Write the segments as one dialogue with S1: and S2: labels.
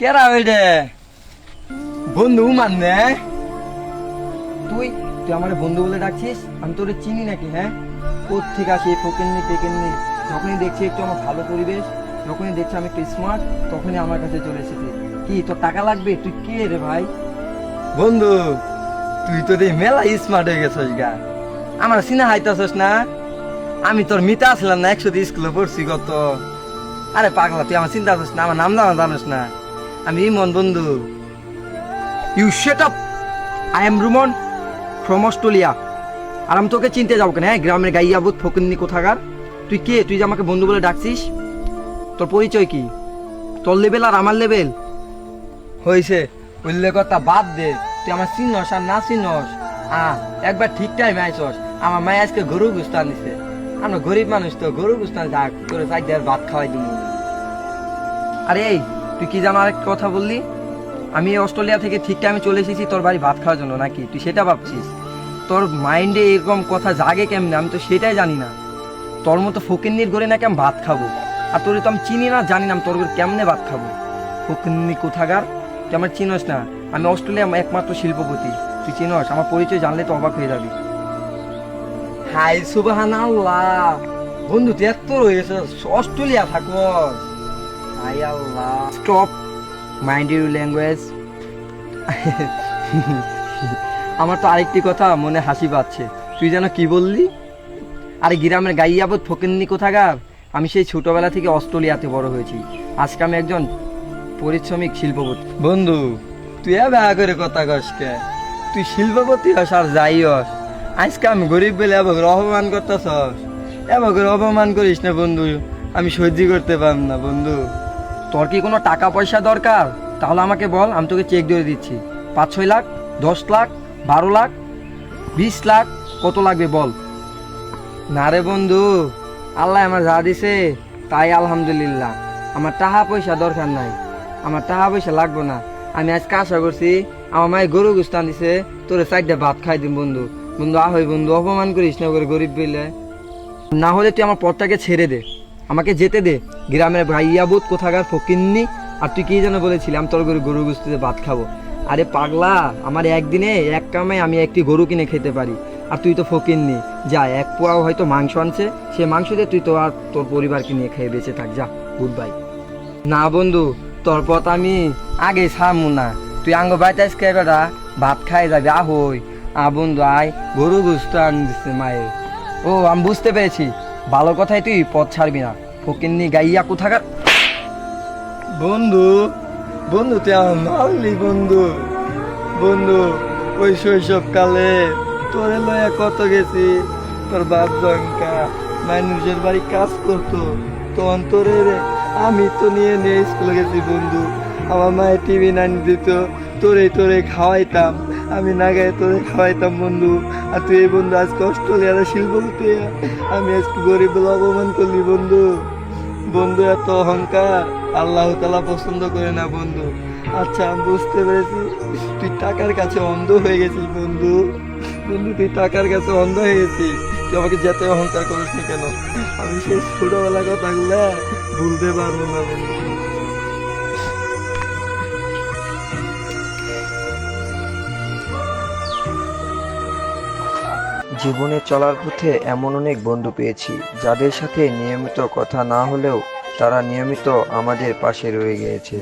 S1: কেরা ওইডে বন্ধু মানে তুই তুই আমার বন্ধু বলে ডাকছিস? আমি তোরে চিনি নাকি হ্যাঁ? কোথেকে আসি ফোকেননি টেকেননি যখনই দেখছি একটু আমার ভালো পরিবেশ, যখনই দেখছি আমি একটু স্মার্ট তখনই আমার কাছে চলে এসেছে। কি, তোর টাকা লাগবে? তুই কে রে ভাই? বন্ধু, তুই তো রে মেলা স্মার্ট হয়ে গেছিস গা। আমার সিনা হাইতাছস না? আমি তোর মিতা আসলাম না একশো স্কুলে পড়ছি কত আরে পাগলা, তুই আমার চিন্তা করিস না, আমার নাম দাম জানিস না। আমি মন বন্ধু। You shut up I am Ruman from Australia আর আমি তোকে চিনতে যাব কেন? হ্যাঁ গ্রামের গাইয়াবুত ফকিন্নি কোথাকার? তুই কে? তুই যে আমাকে বন্ধু বলে ডাকছিস? তোর পরিচয় কি? তোর লেভেল আর আমার লেভেল হয়েছে উল্লেখ বাদ দে। তুই আমার চিনস আর না চিনস? আ একবার ঠিক টাইমে আইসস। আমার মায় আজকে গরু গুস্তান দিছে। আমরা গরিব মানুষ তো গরু গুস্তান যাক তোর চাই ভাত খাওয়াই দিব আরে এই তুই কি জানো আরেক কথা বললি? আমি অস্ট্রেলিয়া থেকে ঠিক টাইমে চলে এসেছি তোর বাড়ি ভাত খাওয়ার জন্য নাকি? তুই সেটা ভাবছিস? তোর মাইন্ডে এরকম কথা জাগে কেমনে? আমি তো সেটাই জানি না। তোর মতো ফকিন্নির ঘরে নাকি আমি ভাত খাব? আর তোর তো আমি চিনি না, জানি না আমি তোর ঘরে কেমনে ভাত খাব? ফকিন্নি কোথাকার? তুই আমার চিনস না। আমি অস্ট্রেলিয়া একমাত্র শিল্পপতি। তুই চিনস? আমার পরিচয় জানলে তো অবাক হয়ে যাবি। হাই আল্লাহ বন্ধু, তুই এত রয়েছে, অস্ট্রেলিয়া থাকস। হাই আল্লাহ স্টপ মাইন্ড ইউর ল্যাঙ্গুয়েজ আমার তো আরেকটি কথা মনে হাসি পাচ্ছে। তুই যেন কি বললি? আরে গ্রামের গাইয়াবত ফকিন্নি কোথাকার? আমি সেই ছোটবেলা থেকে অস্ট্রেলিয়াতে বড় হয়েছি। আজকে আমি একজন পরিশ্রমিক শিল্পপতি। বন্ধু, তুই ব্যা করে কথা কসকে তুই শিল্পপতি হস আর যাই হস। আজকে আমি গরিব বলে এবার অপমান করতেছস। এবার অপমান করিস না বন্ধু। আমি সহ্য করতে পারব না বন্ধু। তোর কি কোনো টাকা পয়সা দরকার? তাহলে আমাকে বল, আমি তোকে চেক দিয়ে দিচ্ছি। পাঁচ ছয় লাখ, দশ লাখ, বারো লাখ, বিশ লাখ, কত লাগবে বল। না রে বন্ধু, আল্লাহ আমার যা দিছে, তাই আলহামদুলিল্লাহ। আমার টাকা পয়সা দরকার নাই। আমার টাকা পয়সা লাগবে না। আমি আজকে আশা করছি, আমার মায়ের গরু গুস্তান দিছে, তোরে চারটা ভাত খাই দিম বন্ধু। বন্ধু, আহই বন্ধু, অপমান করিস না করে গরিব বইলে। না হলে তুই আমার পথটাকে ছেড়ে দে। আমাকে যেতে দে। গ্রামের ভাইয়াবুত কোথাকার ফকিন্নি। আর তুই কি যেন বলেছিলি, আমি তোর গরু গরু গুস্তিতে ভাত খাব। আরে পাগলা, আমার একদিনে এক কামে আমি একটি গরু কিনে খেতে পারি। আর তুই তো ফকিন্নি। যা, এক পোয়াও হয়তো মাংস আনছে। সে মাংস দিয়ে তুই তো আর তোর পরিবারকে নিয়ে খেয়ে বেঁচে থাক। যা গুড বাই না বন্ধু, তোর পথ আমি আগে ছাড়মু না। তুই আঙ্গ বাইতে আজকে বেটা? ভাত খাই যাবি, আহই। আ বন্ধু, আয়। গরু গুস্ত আন দিচ্ছে মায়ের। ও, আমি বুঝতে পেরেছি। ভালো কথাই তুই পথ ছাড়বি না। ফকিন্নি গাইয়া কোথাকার? বন্ধু বন্ধু, তুই আমার বন্ধু। বন্ধু, ওই শৈশব কালে তোরে লয়া কত গেছি? তোর বাপ জঙ্কা মানুষের বাড়ি কাজ করতো। তখন তোরে আমি তো নিয়ে নিয়ে স্কুলে গেছি, বন্ধু। আমার মায়ের টিভি নাইন দিত তোরে তোরে খাওয়াইতাম। আমি না গায়ে তোরে খাওয়াইতাম, বন্ধু। আর তুই এই বন্ধু আজকে অস্ট্রেলিয়ার শিল্পপতি আমি আজকে গরিব অপমান করলি, বন্ধু। বন্ধু, এত অহংকার। আল্লাহ তালা পছন্দ করে না, বন্ধু। আচ্ছা আমি বুঝতে পেরেছি। তুই টাকার কাছে অন্ধ হয়ে গেছিস, বন্ধু। বন্ধু, তুই টাকার কাছে অন্ধ হয়ে গেছিস। তুই আমাকে যেতে অহংকার করিস না কেন, আমি সেই ছোটবেলা কথাগুলো ভুলতে পারব না, বন্ধু।
S2: জীবনে চলার পথে এমন অনেক বন্ধু পেয়েছি, যাদের সাথে নিয়মিত কথা না হলেও তারা নিয়মিত আমাদের পাশে রয়ে গিয়েছে।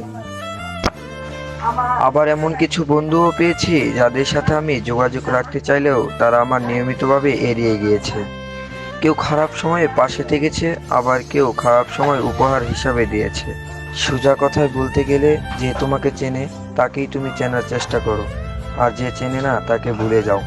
S2: আবার এমন কিছু বন্ধুও পেয়েছি, যাদের সাথে আমি যোগাযোগ রাখতে চাইলেও তারা আমার নিয়মিতভাবে এড়িয়ে গিয়েছে। কেউ খারাপ সময়ে পাশে থেকেছে, আবার কেউ খারাপ সময় উপহার হিসাবে দিয়েছে। সোজা কথায় বলতে গেলে, যে তোমাকে চেনে, তাকেই তুমি চেনার চেষ্টা করো। আর যে চেনে না, তাকে ভুলে যাও।